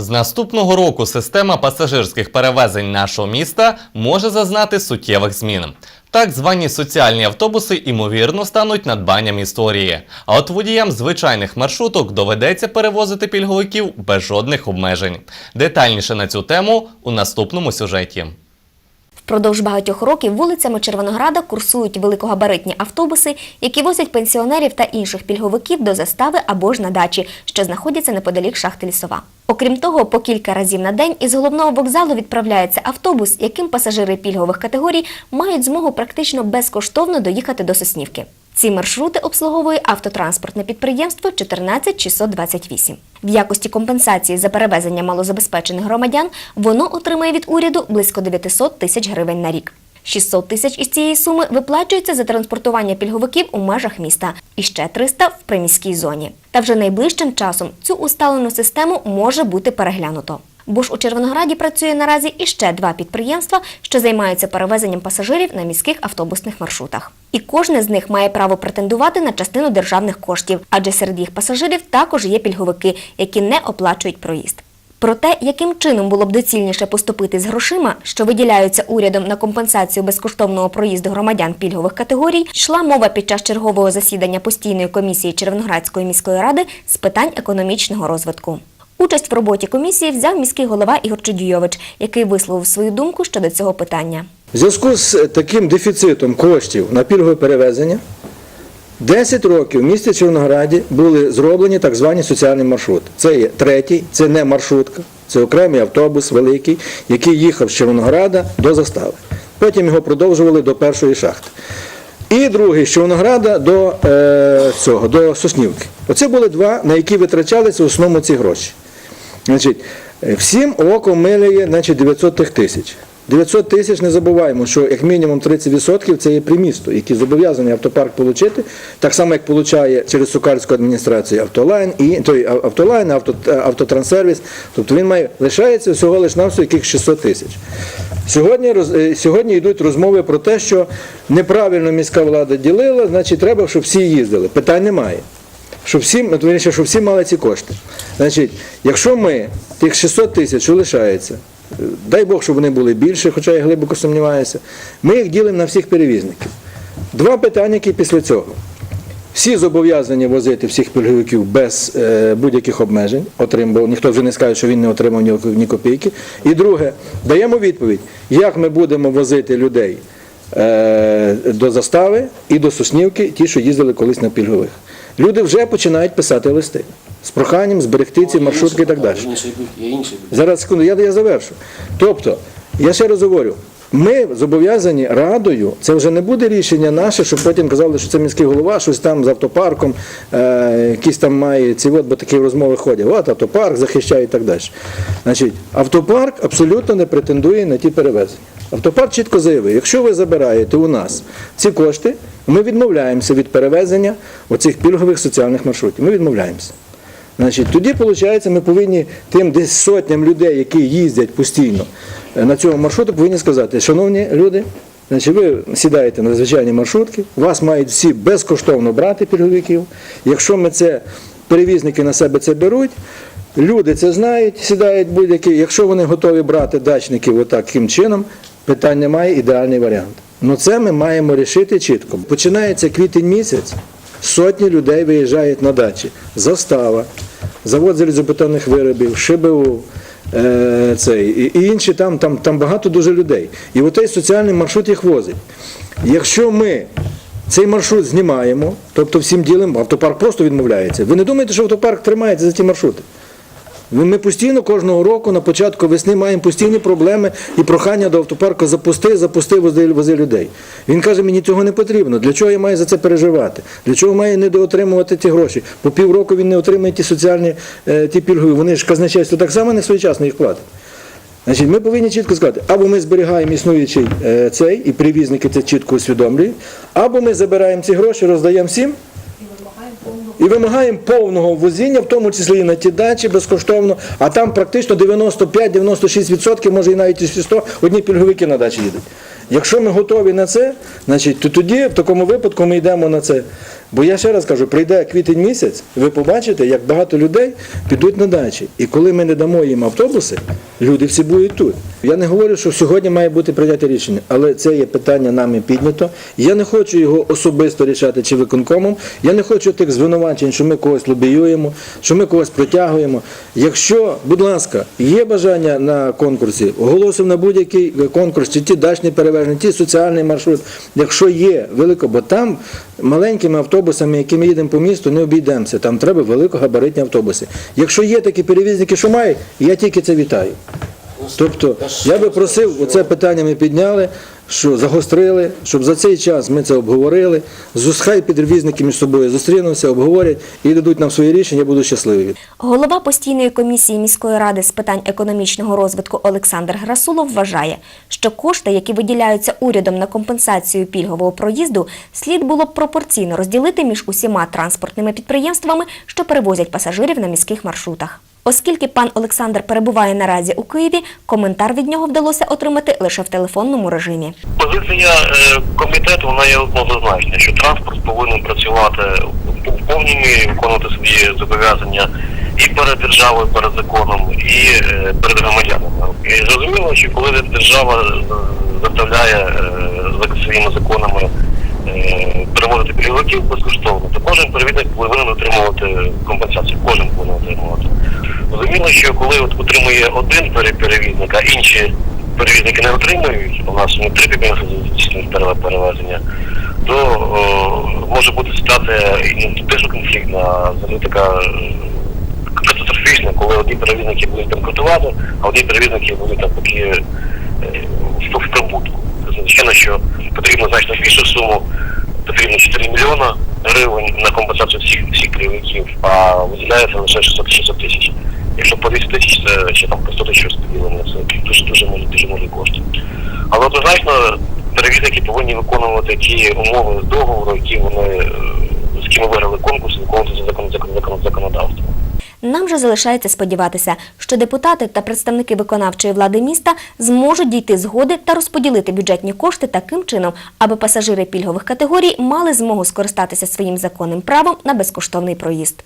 З наступного року система пасажирських перевезень нашого міста може зазнати суттєвих змін. Так звані соціальні автобуси ймовірно стануть надбанням історії. А от водіям звичайних маршруток доведеться перевозити пільговиків без жодних обмежень. Детальніше на цю тему у наступному сюжеті. Впродовж багатьох років вулицями Червонограда курсують великогабаритні автобуси, які возять пенсіонерів та інших пільговиків до застави або ж на дачі, що знаходяться неподалік шахти лісова. Окрім того, по кілька разів на день із головного вокзалу відправляється автобус, яким пасажири пільгових категорій мають змогу практично безкоштовно доїхати до Соснівки. Ці маршрути обслуговує автотранспортне підприємство 14628. В якості компенсації за перевезення малозабезпечених громадян воно отримає від уряду близько 900 тисяч гривень на рік. 600 тисяч із цієї суми виплачується за транспортування пільговиків у межах міста і ще 300 в приміській зоні. Та вже найближчим часом цю усталену систему може бути переглянуто. Бо ж у Червонограді працює наразі іще два підприємства, що займаються перевезенням пасажирів на міських автобусних маршрутах. І кожне з них має право претендувати на частину державних коштів, адже серед їх пасажирів також є пільговики, які не оплачують проїзд. Про те, яким чином було б доцільніше поступити з грошима, що виділяються урядом на компенсацію безкоштовного проїзду громадян пільгових категорій, йшла мова під час чергового засідання постійної комісії Червоноградської міської ради з питань економічного розвитку. Участь в роботі комісії взяв міський голова Ігор Чудійович, який висловив свою думку щодо цього питання. В зв'язку з таким дефіцитом коштів на пільгове перевезення 10 років в місті Червонограді були зроблені так звані соціальні маршрути. Це є третій, це не маршрутка, це окремий автобус великий, який їхав з Червонограда до застави. Потім його продовжували до першої шахти. І другий з Червонограда до е, цього, до Соснівки. Оце були два, на які витрачалися в основному ці гроші. Значить, всім оком милює значить, 900 тих тисяч. 900 тисяч не забуваємо, що як мінімум 30% це є примісто, які зобов'язаний автопарк отримати, так само як отримує через Сукальську адміністрацію автолайн, і той автолайн, авто, автотранссервіс. Тобто він має лишається всього лиш навсього яких 600 тисяч. Сьогодні, е, сьогодні йдуть розмови про те, що неправильно міська влада ділила, значить треба, щоб всі їздили. Питань немає. Щоб всі, ну, щоб всі мали ці кошти. Значить, якщо ми тих 600 тисяч, що лишається, е, дай Бог, щоб вони були більше, хоча я глибоко сумніваюся, ми їх ділимо на всіх перевізників. Два питання, які після цього. Всі зобов'язані возити всіх пільговиків без е, будь-яких обмежень, отрим, бо ніхто вже не скаже, що він не отримав ні, ні копійки. І друге, даємо відповідь, як ми будемо возити людей е, до застави і до Соснівки, ті, що їздили колись на пільгових. Люди вже починають писати листи з проханням зберегти ці маршрутки і так далі. Зараз секунду, я, я завершу. Тобто, я ще раз говорю, ми зобов'язані радою, це вже не буде рішення наше, щоб потім казали, що це міський голова, щось там з автопарком, е, якісь там має ці от, бо такі розмови ходять. От автопарк захищає і так далі. Значить, автопарк абсолютно не претендує на ті перевезення. Автопарк чітко заявив, якщо ви забираєте у нас ці кошти, ми відмовляємося від перевезення оцих пільгових соціальних маршрутів. Ми відмовляємося. Значить, тоді, виходить, ми повинні тим десь сотням людей, які їздять постійно е, на цьому маршруту, повинні сказати, шановні люди, значить, ви сідаєте на звичайні маршрутки, вас мають всі безкоштовно брати пільговиків. Якщо ми це перевізники на себе це беруть, люди це знають, сідають будь-які. Якщо вони готові брати дачників отаким чином, питань немає, ідеальний варіант. Ну це ми маємо рішити чітко. Починається квітень місяць. Сотні людей виїжджають на дачі. Застава, завод залізобетонних виробів, ШБУ, е, цей, і, інші там, там, там багато дуже людей. І отей соціальний маршрут їх возить. Якщо ми цей маршрут знімаємо, тобто всім ділимо, автопарк просто відмовляється. Ви не думаєте, що автопарк тримається за ті маршрути? Ми постійно кожного року на початку весни маємо постійні проблеми і прохання до автопарку запусти, запусти, вози, людей. Він каже, мені цього не потрібно. Для чого я маю за це переживати? Для чого маю недоотримувати ті гроші? По півроку він не отримує ті соціальні е, ті пільгові. Вони ж казначейство так само не своєчасно їх платить. Значить, ми повинні чітко сказати, або ми зберігаємо існуючий е, цей, і перевізники це чітко усвідомлюють, або ми забираємо ці гроші, роздаємо всім. І вимагаємо повного возіння, в тому числі і на ті дачі безкоштовно, а там практично 95-96%, може і навіть і 100, одні пільговики на дачі їдуть. Якщо ми готові на це, значить, то тоді в такому випадку ми йдемо на це. Бо я ще раз кажу, прийде квітень місяць, ви побачите, як багато людей підуть на дачі. І коли ми не дамо їм автобуси, люди всі будуть тут. Я не говорю, що сьогодні має бути прийняте рішення, але це є питання нами піднято. Я не хочу його особисто рішати чи виконкомом. Я не хочу тих звинувачень, що ми когось лобіюємо, що ми когось протягуємо. Якщо, будь ласка, є бажання на конкурсі, оголосимо на будь-який конкурс, чи ті дачні перевезення, ті соціальний маршрут. Якщо є велико, бо там маленькими автобусами, якими їдемо по місту, не обійдемося. Там треба великогабаритні автобуси. Якщо є такі перевізники, що мають, я тільки це вітаю. Тобто, я би просив, оце питання ми підняли, що загострили, щоб за цей час ми це обговорили. Хай підревізники між собою зустрінуться, обговорять і дадуть нам свої рішення, я буду щасливий. Голова постійної комісії міської ради з питань економічного розвитку Олександр Грасулов вважає, що кошти, які виділяються урядом на компенсацію пільгового проїзду, слід було б пропорційно розділити між усіма транспортними підприємствами, що перевозять пасажирів на міських маршрутах. Оскільки пан Олександр перебуває наразі у Києві, коментар від нього вдалося отримати лише в телефонному режимі. Позиція е, комітету вона є однозначна, що транспорт повинен працювати в повній мірі, виконувати свої зобов'язання і перед державою, перед законом, і е, перед громадянами. І зрозуміло, що коли держава е, заставляє за своїми законами перевозити пільговиків безкоштовно, то кожен перевізник повинен отримувати компенсацію. Кожен повинен що коли от отримує один пере- перевізник, а інші перевізники не отримують, у нас не три підприємства здійснюють перевезення, то о, може бути ситуація і теж конфліктна, взагалі така е, катастрофічна, коли одні перевізники будуть банкрутувати, а одні перевізники будуть навпаки е, в в прибутку. Звичайно, що потрібно значно більшу суму, потрібно 4 мільйона гривень на компенсацію всіх всіх керівників, а виділяється лише 600 600 тисяч. Якщо по 200 тисяч, це ще там по 100 тисяч розподілення, це дуже дуже малі, дуже малі кошти. Але однозначно перевізники повинні виконувати ті умови договору, які вони з ким виграли конкурс, виконувати за закон, закон, закон, законодавством. Нам же залишається сподіватися, що депутати та представники виконавчої влади міста зможуть дійти згоди та розподілити бюджетні кошти таким чином, аби пасажири пільгових категорій мали змогу скористатися своїм законним правом на безкоштовний проїзд.